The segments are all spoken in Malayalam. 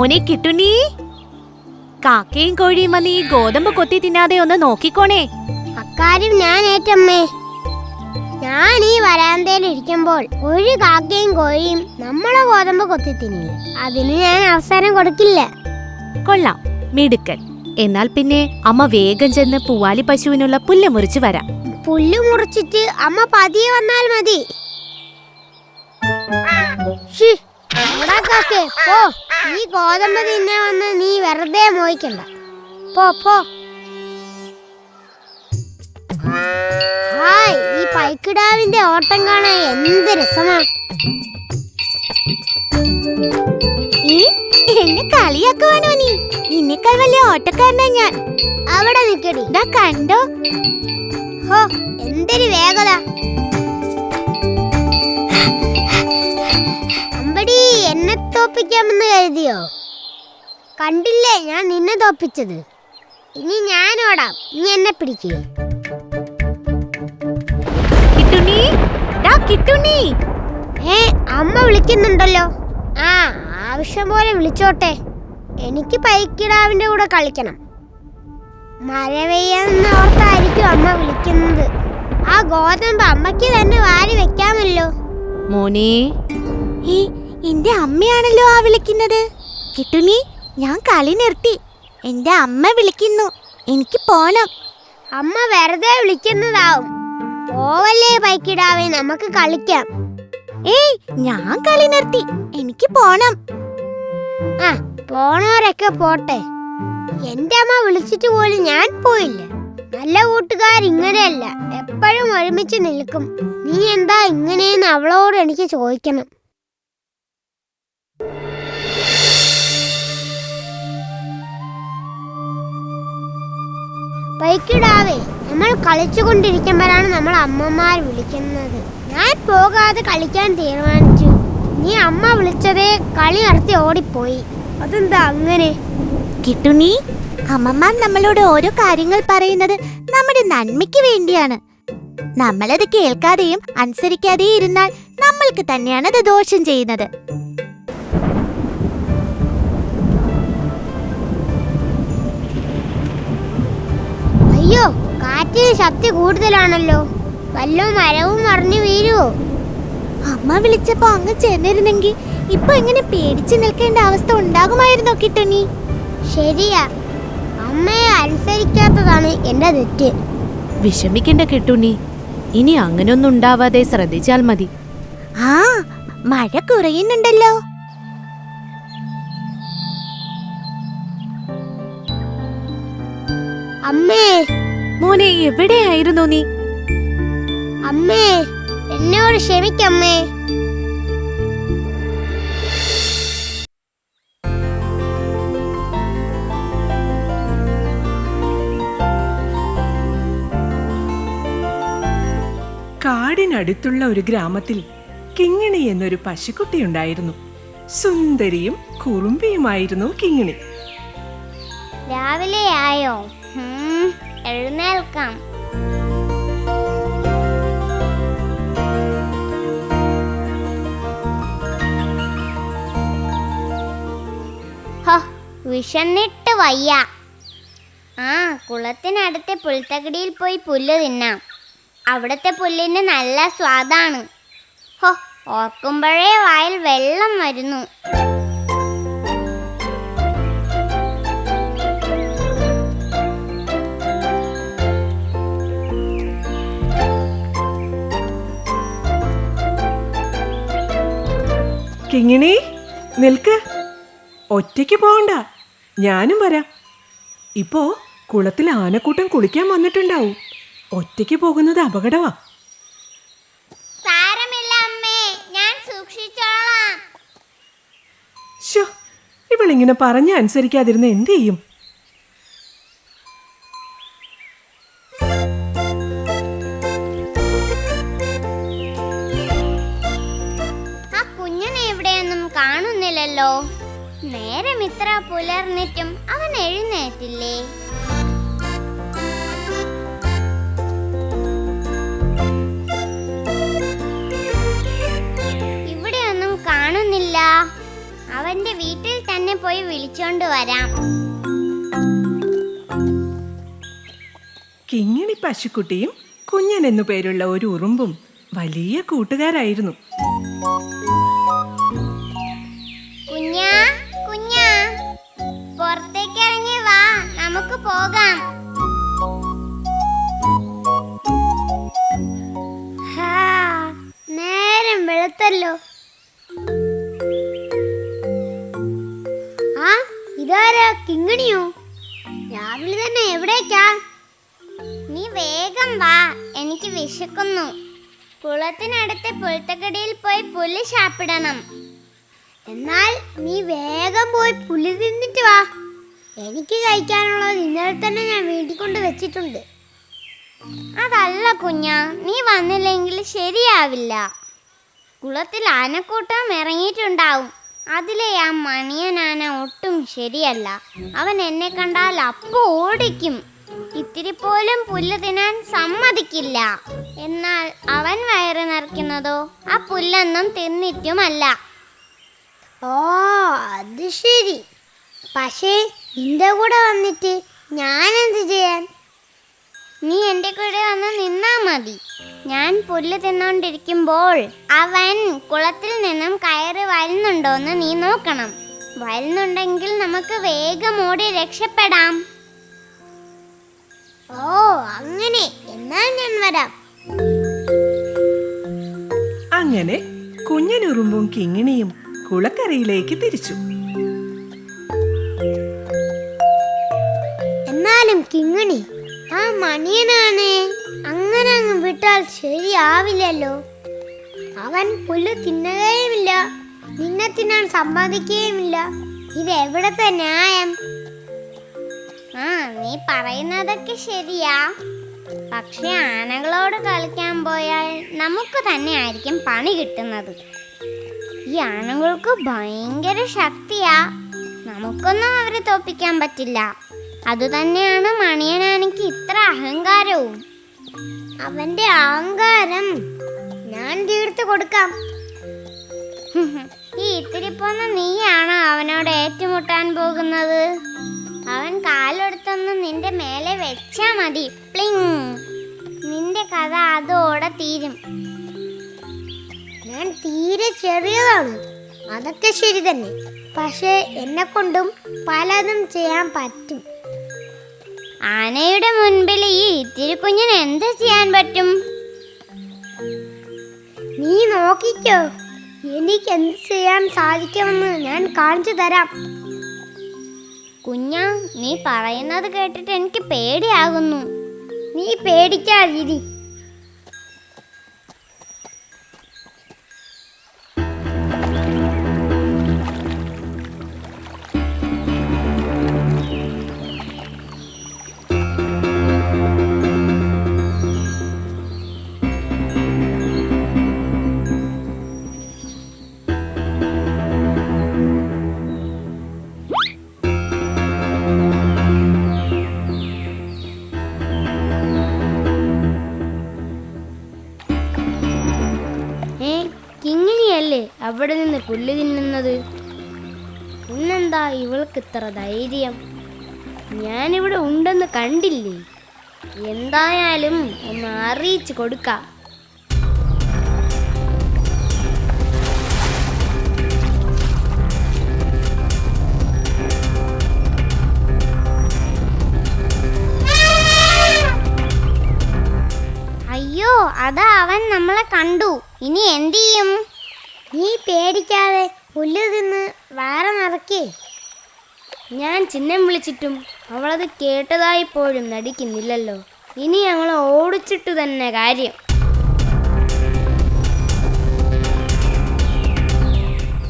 മോനെ കിട്ടുണീ കാക്കയും കോഴിയും വന്ന് ഈ ഗോതമ്പ് കൊത്തി തിന്നാതെ ഒന്ന് നോക്കിക്കോണേ. അക്കാര്യം ഞാൻ ഏറ്റമ്മേ. ഞാൻ ഈ വരാന്തയിൽ ഇരിക്കുമ്പോൾ ഒരു കാക്കയും കോഴിയും നമ്മളെ ഗോതമ്പ് കൊത്തി തിന്നില്ല. അതിന് ഞാൻ അവസരം കൊടുക്കില്ല. കൊള്ളാം മിടുക്കൻ. എന്നാൽ പിന്നെ അമ്മ വേഗം ചെന്ന് പൂവാലി പശുവിനുള്ള പുല്ല് മുറിച്ച് വരാം. പുല്ല് മുറിച്ചിട്ട് അമ്മ പതിയെ വന്നാൽ മതി. കാക്കേ, പോ. ഈ ഗോതമ്പ് തിന്നെ വന്ന് നീ വെറുതെ മോയിക്കണ്ട പോ പോ. ഹായ് ഈ പൈക്കിടാവിന്റെ ഓട്ടം കാണാൻ എന്ത് രസമാ. എന്നെ കളിയാക്കുവാനോ നീ നിന്നേക്കാൾ വലിയ ഓട്ടക്കാരനാ ഞാൻ. അവിടെ നിൽക്കടി കണ്ടോ? ഹോ എന്തൊരു വേഗത. തോപ്പിക്കാമെന്ന് കരുതിയോ? കണ്ടില്ലേ ഞാൻ നിന്നെ തോപ്പിച്ചത്. ഇനി ഞാൻ ഓടാം. നീ എന്നെ പിടിക്കേ. കിട്ടുണി ദാ കിട്ടുണി ഏ അമ്മ വിളിക്കുന്നുണ്ടല്ലോ. ആ ആവശ്യം പോലെ വിളിച്ചോട്ടെ. എനിക്ക് പൈക്കിടാവിന്റെ കൂടെ കളിക്കണം. മഴ പെയ്യാന്ന് ഓർത്തായിരിക്കും അമ്മ വിളിക്കുന്നത്. ആ ഗോതമ്പ് അമ്മയ്ക്ക് തന്നെ വാരി വെക്കാമല്ലോ. മോനെ. ഏ എന്റെ അമ്മയാണല്ലോ ആ വിളിക്കുന്നത്. കിട്ടുനി ഞാൻ കളി നിർത്തി. എന്റെ അമ്മ വിളിക്കുന്നു. എനിക്ക് പോണം. അമ്മ വെറുതെ വിളിക്കുന്നതാവും. പോവല്ലേ പൈക്കിടാവേ നമുക്ക് കളിക്കാം. ഏയ് ഞാൻ കളി നിർത്തി. എനിക്ക് പോണം. ആ പോണവരൊക്കെ പോട്ടെ. എന്റെ അമ്മ വിളിച്ചിട്ട് പോലും ഞാൻ പോയില്ല. നല്ല കൂട്ടുകാർ ഇങ്ങനെയല്ല. എപ്പോഴും ഒരുമിച്ച് നിൽക്കും. നീ എന്താ ഇങ്ങനെയെന്ന് അവളോട് എനിക്ക് ചോദിക്കണം. ബൈക്കിടാവേ നമ്മൾ കളിച്ചുകൊണ്ടിരിക്കുമ്പോഴാണ് നമ്മൾ അമ്മമാർ വിളിക്കുന്നത്. ഞാൻ പോകാതെ കളിക്കാൻ തീരുമാനിച്ചു. നീ അമ്മ വിളിച്ചതേ കളി നടത്തി ഓടിപ്പോയി. അതെന്താ അങ്ങനെ? കിട്ടുണി അമ്മമാർ നമ്മളോട് ഓരോ കാര്യങ്ങൾ പറയുന്നത് നമ്മുടെ നന്മയ്ക്ക് വേണ്ടിയാണ്. നമ്മളത് കേൾക്കാതെയും അനുസരിക്കാതെയും ഇരുന്നാൽ നമ്മൾക്ക് തന്നെയാണ് അത് ദോഷം ചെയ്യുന്നത്. കാറ്റിന് ശക്തി കൂടുതലാണല്ലോ. വല്ല മരവും മറിഞ്ഞു വീഴുവോ അമ്മ വിളിച്ചപ്പോ അങ്ങ് ചെന്നിരുന്നെങ്കിൽ ഇപ്പൊ ഇങ്ങനെ പേടിച്ചു നിൽക്കേണ്ട അവസ്ഥ ഉണ്ടാകുമായിരുന്നോ കിട്ടണി ശരിയാ. അമ്മയെ അനുസരിക്കാത്തതാണ് എന്റെ തെറ്റ്. വിഷമിക്കണ്ട കിട്ടുണി ഇനി അങ്ങനെയൊന്നും ഉണ്ടാവാതെ ശ്രദ്ധിച്ചാൽ മതി. ആ മഴ കുറയുന്നുണ്ടല്ലോ. അമ്മേ മോനെ എവിടെയായിരുന്നു നീ? അമ്മേ എന്നോട് ക്ഷമിക്കമ്മേ. കാടിനടുത്തുള്ള ഒരു ഗ്രാമത്തിൽ കിങ്ങിണി എന്നൊരു പശുക്കുട്ടിയുണ്ടായിരുന്നു സുന്ദരിയും കുറുമ്പിയുമായിരുന്നു കിങ്ങിണി. രാവിലെ ആയോ? എഴുന്നേൽക്കാം. വിഷന്നിട്ട് വയ്യ. ആ കുളത്തിനടുത്തെ പുൽത്തകടിയിൽ പോയി പുല്ല് തിന്നാം. അവിടുത്തെ പുല്ലിന് നല്ല സ്വാദാണ്. ഹോ ഓർക്കുമ്പോഴേ വായിൽ വെള്ളം വരുന്നു. കിങ്ങിണി നിൽക്ക്. ഒറ്റയ്ക്ക് പോകണ്ട. ഞാനും വരാം. ഇപ്പോ കുളത്തിൽ ആനക്കൂട്ടം കുളിക്കാൻ വന്നിട്ടുണ്ടാവും. ഒറ്റയ്ക്ക് പോകുന്നത് അപകടമാ ഇവളിങ്ങനെ പറഞ്ഞ അനുസരിക്കാതിരുന്ന എന്ത് ചെയ്യും? കാണുന്നില്ലല്ലോ നേരം ഇത്ര പുലർന്നിട്ടും അവൻ എഴുന്നേറ്റില്ലേ? ഇവിടെയൊന്നും കാണുന്നില്ല. അവന്റെ വീട്ടിൽ തന്നെ പോയി വിളിച്ചോണ്ട് വരാം. കിങ്ങിണി പശുക്കുട്ടിയും കുഞ്ഞൻ എന്നു പേരുള്ള ഒരു ഉറുമ്പും വലിയ കൂട്ടുകാരായിരുന്നു. നമുക്ക് പോകാം. നേരം വെളുത്തല്ലോ. ആ ഇതാരാ കിങ്ങിണിയോ? രാവിലെ തന്നെ എവിടേക്കാ? നീ വേഗം വാ എനിക്ക് വിശക്കുന്നു. കുളത്തിനടുത്ത് പുൽത്തക്കടിയിൽ പോയി പുല്ല് ശാപ്പിടണം എന്നാൽ നീ വേഗം പോയി പുല്ല് തിന്നിട്ട് വാ. എനിക്ക് കഴിക്കാനുള്ളത് ഇന്നലെ തന്നെ ഞാൻ വീട്ടിൽ കൊണ്ട് വെച്ചിട്ടുണ്ട്. അതല്ല കുഞ്ഞ നീ വന്നില്ലെങ്കിൽ ശരിയാവില്ല. കുളത്തിൽ ആനക്കൂട്ടം ഇറങ്ങിയിട്ടുണ്ടാവും. അതിലെ ആ മണിയനാന ഒട്ടും ശരിയല്ല. അവൻ എന്നെ കണ്ടാൽ അപ്പോ ഓടിക്കും. ഇത്തിരി പോലും പുല്ല് തിന്നാൻ സമ്മതിക്കില്ല. എന്നാൽ അവൻ വയറ് നിറയ്ക്കുന്നതോ ആ പുല്ലൊന്നും തിന്നിട്ടുമല്ല. ഓ അത് ശരി. പക്ഷേ നിന്റെ കൂടെ വന്നിട്ട് ഞാൻ എന്ത് ചെയ്യാൻ? നീ എന്റെ കൂടെ വന്ന് നിന്നാ മതി. ഞാൻ പുല്ല് തിന്നുകൊണ്ടിരിക്കുമ്പോൾ അവൻ കുളത്തിൽ നിന്നും കയറ് വരുന്നുണ്ടോന്ന് നീ നോക്കണം. വരുന്നുണ്ടെങ്കിൽ നമുക്ക് വേഗം ഓടി രക്ഷപ്പെടാം. ഓ അങ്ങനെ. എന്നാൽ ഞാൻ വരാം. അങ്ങനെ കുഞ്ഞനുറുമ്പും കിങ്ങിണിയും കുളക്കരയിലേക്ക് തിരിച്ചു. കിങ്ങിണി ആ മണിയനാണ്. അങ്ങനെ അങ്ങ് വിട്ടാൽ ശരിയാവില്ലല്ലോ. അവൻ പുല്ല് തിന്നുകയുമില്ല. നിന്നെ തിന്നാൻ സമ്മതിക്കുകയുമില്ല. ഇത് എവിടത്തെ ന്യായം? ആ നീ പറയുന്നതൊക്കെ ശരിയാ. പക്ഷെ ആനകളോട് കളിക്കാൻ പോയാൽ നമുക്ക് തന്നെ ആയിരിക്കും പണി കിട്ടുന്നത്. ഈ ആനകൾക്ക് ഭയങ്കര ശക്തിയാ. നമുക്കൊന്നും അവരെ തോപ്പിക്കാൻ പറ്റില്ല. അതുതന്നെയാണ് മണിയനാനയ്ക്ക് ഇത്ര അഹങ്കാരവും. അവന്റെ അഹങ്കാരം ഞാൻ തീർത്തു കൊടുക്കാം. ഈ ഇത്തിരി പോന്ന നീയാണോ അവനോട് ഏറ്റുമുട്ടാൻ പോകുന്നത്? അവൻ കാലെടുത്തൊന്ന് നിന്റെ മേലെ വെച്ചാ മതി. പ്ലിങ്. നിന്റെ കഥ അതോടെ തീരും. ഞാൻ തീരെ ചെറിയതാണ്. അതൊക്കെ ശരി തന്നെ. പക്ഷേ എന്നെ കൊണ്ടും പലതും ചെയ്യാൻ പറ്റും. ആനയുടെ മുൻപിൽ ഈ ഇത്തിരി കുഞ്ഞിന് എന്ത് ചെയ്യാൻ പറ്റും? നീ നോക്കിക്കോ. എനിക്ക് എന്ത് ചെയ്യാൻ സാധിക്കുമെന്ന് ഞാൻ കാണിച്ചു തരാം. കുഞ്ഞ നീ പറയുന്നത് കേട്ടിട്ട് എനിക്ക് പേടിയാകുന്നു. നീ പേടിക്കാതിരി. അവിടെ നിന്ന് പുല്ല് തിന്നുന്നത്? ഇന്നെന്താ ഇവൾക്ക് ഇത്ര ധൈര്യം? ഞാനിവിടെ ഉണ്ടെന്ന് കണ്ടില്ലേ? എന്തായാലും ഒന്ന് അറിയിച്ചു കൊടുക്കാം. അയ്യോ അതാ അവൻ നമ്മളെ കണ്ടു. ഇനി എന്തു ചെയ്യും? നീ പേടിക്കാതെ പുല്ല് തിന്ന് വേറെ നടക്കേ ഞാൻ ചിഹ്നം വിളിച്ചിട്ടും അവളത് കേട്ടതായി നടിക്കുന്നില്ലല്ലോ. ഇനി ഞങ്ങൾ ഓടിച്ചിട്ട് തന്നെ കാര്യം.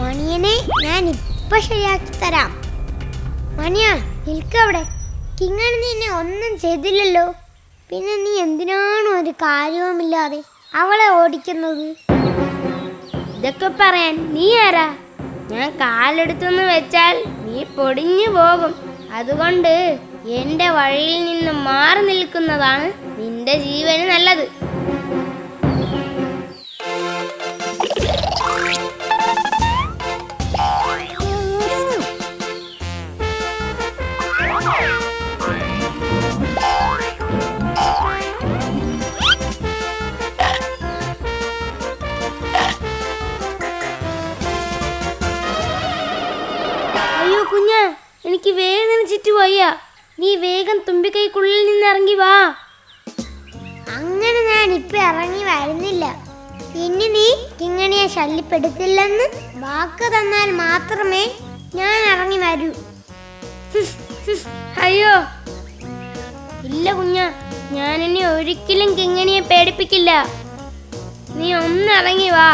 മണിയനെ ഞാൻ ഇപ്പൊ ശരിയാക്കി തരാം. മണിയാ നിൽക്കവിടെ കിങ്ങാണ് നിന്നെ ഒന്നും ചെയ്തില്ലല്ലോ. പിന്നെ നീ എന്തിനാണോ ഒരു കാര്യവുമില്ലാതെ അവളെ ഓടിക്കുന്നത്? ഇതൊക്കെ പറയാൻ നീ ആരാ? ഞാൻ കാലെടുത്തെന്ന് വെച്ചാൽ നീ പൊടിഞ്ഞു പോകും. അതുകൊണ്ട് എന്റെ വഴിയിൽ നിന്ന് മാറി നിൽക്കുന്നതാണ് നിന്റെ ജീവന് നല്ലത്. ഇനി നീ കിങ്ങണിയെ ശല്യപ്പെടുത്തില്ലെന്ന് വാക്ക് തന്നാൽ മാത്രമേ ഞാൻ ഇറങ്ങി വരൂ. അയ്യോ. ഇല്ല കുഞ്ഞ ഞാൻ ഇനി ഒരിക്കലും കിങ്ങണിയെ പേടിപ്പിക്കില്ല. നീ ഒന്നിറങ്ങി വാ.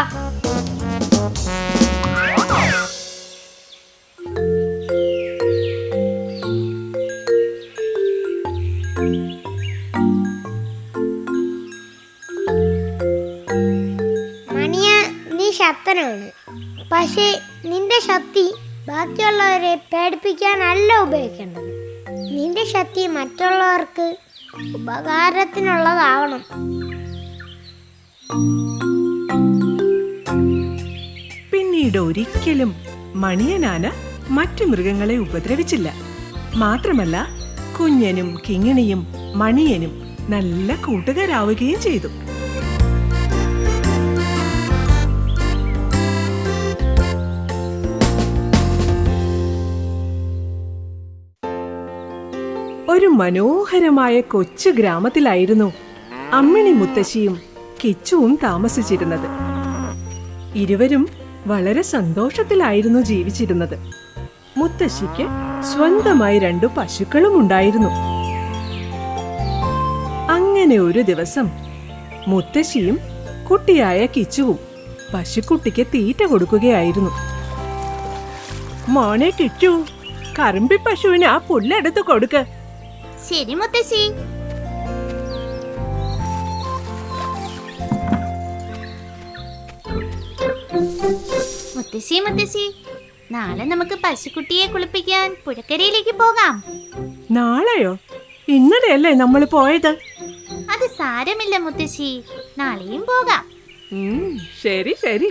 ശക്തനാണ്. പക്ഷേ നിന്റെ ശക്തി ബാക്കിയുള്ളവരെ പേടിപ്പിക്കാനല്ല ഉപയോഗിക്കേണ്ടത്. നിന്റെ ശക്തി മറ്റുള്ളവർക്ക് ഉപകാരത്തിനുള്ളതാവണം. പിന്നീട് ഒരിക്കലും മണിയനാന മറ്റു മൃഗങ്ങളെ ഉപദ്രവിച്ചില്ല. മാത്രമല്ല കുഞ്ഞനും കിങ്ങിണിയും മണിയനും നല്ല കൂട്ടുകാരാവുകയും ചെയ്തു. ഒരു മനോഹരമായ കൊച്ചു ഗ്രാമത്തിലായിരുന്നു അമ്മിണി മുത്തശ്ശിയും കിച്ചുവും താമസിച്ചിരുന്നത്. ഇരുവരും വളരെ സന്തോഷത്തിലായിരുന്നു ജീവിച്ചിരുന്നത്. മുത്തശ്ശിക്ക് സ്വന്തമായി രണ്ടു പശുക്കളും ഉണ്ടായിരുന്നു. അങ്ങനെ ഒരു ദിവസം മുത്തശ്ശിയും കുട്ടിയായ കിച്ചുവും പശുക്കുട്ടിക്ക് തീറ്റ കൊടുക്കുകയായിരുന്നു. മോനെ കിച്ചു കറുമ്പി പശുവിന് ആ പുല്ലെടുത്ത് കൊടുക്ക്. ശരി മുത്തശ്ശി. മുത്തശ്ശി മുത്തശ്ശി നാളെ നമുക്ക് പശുക്കുട്ടിയെ കുളിപ്പിക്കാൻ പുഴക്കരയിലേക്ക് പോകാം. നാളെയോ? ഇന്നലെയല്ലേ നമ്മൾ പോയത്? അത് സാരമില്ല മുത്തശ്ശി. നാളെയും പോകാം. ശരി ശരി.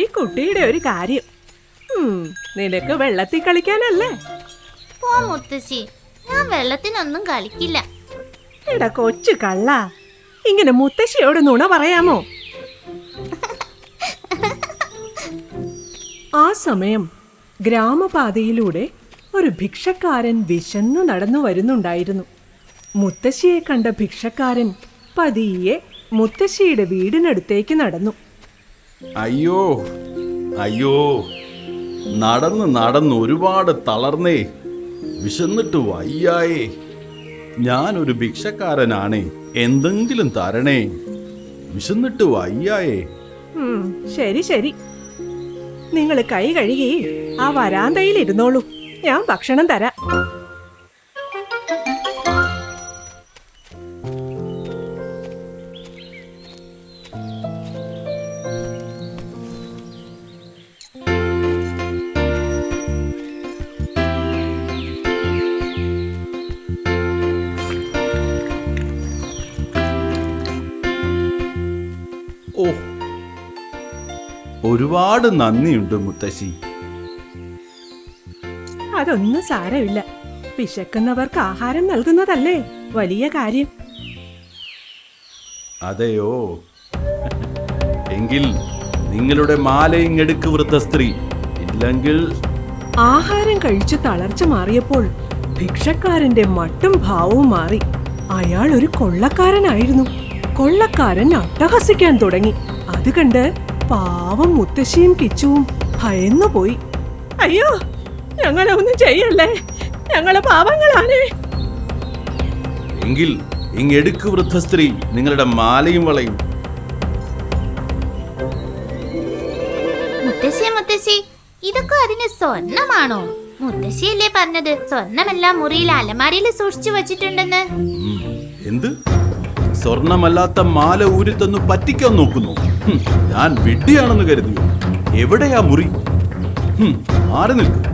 ഈ കുട്ടിയുടെ ഒരു കാര്യം. നിനക്ക് വെള്ളത്തിൽ കളിക്കാനല്ലേ? പോ മുത്തശ്ശി. ഞാൻ വെള്ളത്തിനൊന്നും കളിക്കില്ല. എടാ കൊച്ചു കള്ള. ഇങ്ങനെ മുത്തശ്ശിയോട് നുണ പറയാമോ? ആ സമയം ഗ്രാമപാതയിലൂടെ ഒരു ഭിക്ഷക്കാരൻ വിശന്നു നടന്നു വരുന്നുണ്ടായിരുന്നു. മുത്തശ്ശിയെ കണ്ട ഭിക്ഷക്കാരൻ പതിയെ മുത്തശ്ശിയുടെ വീടിനടുത്തേക്ക് നടന്നു. അയ്യോ അയ്യോ. നടന്ന് നടന്ന് ഒരുപാട് തളർന്നേ. വിശന്നിട്ട് വയ്യായേ. ഞാനൊരു ഭിക്ഷക്കാരനാണേ. എന്തെങ്കിലും തരണേ. വിശന്നിട്ട് വയ്യായേ. ശരി ശരി. നിങ്ങൾ കൈ കഴുകി ആ വരാന്തയിൽ ഇരുന്നോളൂ. ഞാൻ ഭക്ഷണം തരാം. ഒരുപാട് നന്ദിയുണ്ട് മുത്തശ്ശി. അതൊന്നും സാരമില്ല. വിശക്കുന്നവർക്ക് ആഹാരം നൽകുന്നതല്ലേ വലിയ കാര്യം. അതെയോ? എങ്കിൽ നിങ്ങളുടെ മാലയിങ്ങെടുക്ക് വൃദ്ധ സ്ത്രീ ഇല്ലെങ്കിൽ ആഹാരം കഴിച്ചു തളർച്ച മാറിയപ്പോൾ ഭിക്ഷക്കാരന്റെ മട്ടും ഭാവവും മാറി. അയാൾ ഒരു കൊള്ളക്കാരനായിരുന്നു. കൊള്ളക്കാരൻ അട്ടഹസിക്കാൻ തുടങ്ങി. അത് കണ്ട് പാവം മുത്തശ്ശിയും കിച്ചുവും ഭയന്നു പോയി. അയ്യോ ഞങ്ങളെ ഒന്നും ചെയ്യല്ലേ? ഞങ്ങളെ പാവങ്ങളാണേ. എങ്കിൽ ഇങ്ങെടുക്ക് വൃദ്ധ സ്ത്രീ നിങ്ങളുടെ മാലയും വളയും. മുത്തശ്ശി മുത്തശ്ശി ഇതൊക്കെ അതിന് സ്വർണമാണോ? മുത്തശ്ശിയല്ലേ പറഞ്ഞത്? സ്വർണമെല്ലാം മുറിയിൽ അലമാരിയിൽ സൂക്ഷിച്ചു വെച്ചിട്ടുണ്ടെന്ന്. എന്ത്? സ്വർണമല്ലാത്ത മാല ഊരിത്തന്നു പറ്റിക്കാൻ നോക്കുന്നു. ഞാൻ വിഡ്ഢിയാണെന്ന് കരുതിയോ? എവിടെയാ മുറി? മാറി നിൽക്കും.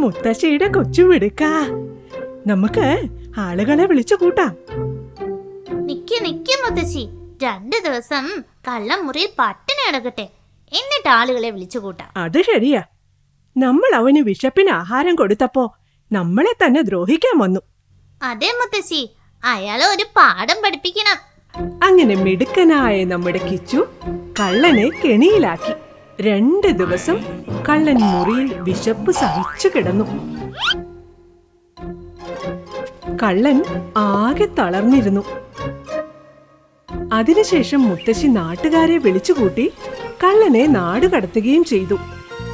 മുത്തശ്ശിയുടെ കൊച്ചു വിടുക്ക നമുക്ക് ആളുകളെ വിളിച്ചു കൂട്ടാം. നിക്ക് നിക്ക് മുത്തശ്ശി. രണ്ടു ദിവസം കള്ളം മുറിയിൽ പട്ടിണി കിടക്കട്ടെ. എന്നിട്ട് ആളുകളെ വിളിച്ചു കൂട്ടാം. അത് ശരിയാ. നമ്മൾ അവന് വിശപ്പിന് ആഹാരം കൊടുത്തപ്പോ നമ്മളെ തന്നെ ദ്രോഹിക്കാൻ വന്നു. അതെ മുത്തശ്ശി അയാളെ ഒരു പാഠം പഠിപ്പിക്കണം. അങ്ങനെ മിടുക്കനായ നമ്മുടെ കിച്ചു കള്ളനെ കെണിയിലാക്കി. രണ്ട് ദിവസം കള്ളൻ മുറിയിൽ വിശപ്പ് സഹിച്ചു കിടന്നു. കള്ളൻ ആകെ തളർന്നിരുന്നു. അതിനുശേഷം മുത്തശ്ശി നാട്ടുകാരെ വിളിച്ചുകൂട്ടി കള്ളനെ നാടുകടത്തുകയും ചെയ്തു.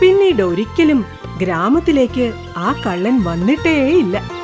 പിന്നീട് ഒരിക്കലും ഗ്രാമത്തിലേക്ക് ആ കള്ളൻ വന്നിട്ടേയില്ല.